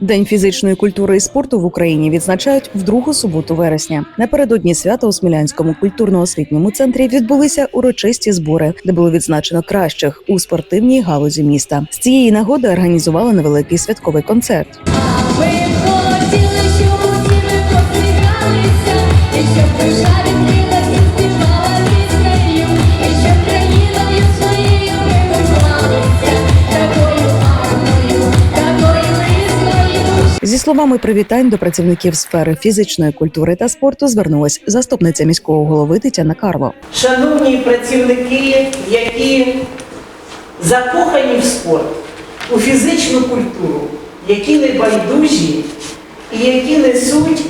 День фізичної культури і спорту в Україні відзначають в другу суботу вересня. Напередодні свята у Смілянському культурно-освітньому центрі відбулися урочисті збори, де було відзначено кращих у спортивній галузі міста. З цієї нагоди організували невеликий святковий концерт. Зі словами привітань до працівників сфери фізичної культури та спорту звернулась заступниця міського голови Тетяна Карло. Шановні працівники, які закохані в спорт, у фізичну культуру, які не байдужі і які несуть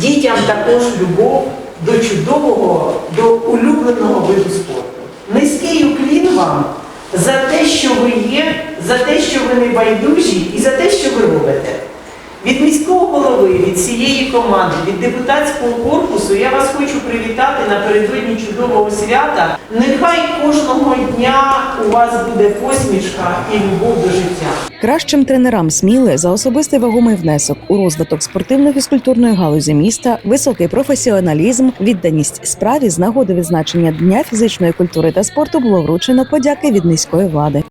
дітям також любов до чудового, до улюбленого виду спорту. Низький уклін вам за те, що ви є, за те, що ви не байдужі і за те, що ви робите. Від міського голови, від цієї команди, від депутатського корпусу я вас хочу привітати напередодні чудового свята. Нехай кожного дня у вас буде посмішка і любов до життя. Кращим тренерам Сміли за особистий вагомий внесок у розвиток спортивно-фізкультурної галузі міста, високий професіоналізм, відданість справі з нагоди відзначення Дня фізичної культури та спорту було вручено подяки від міської влади.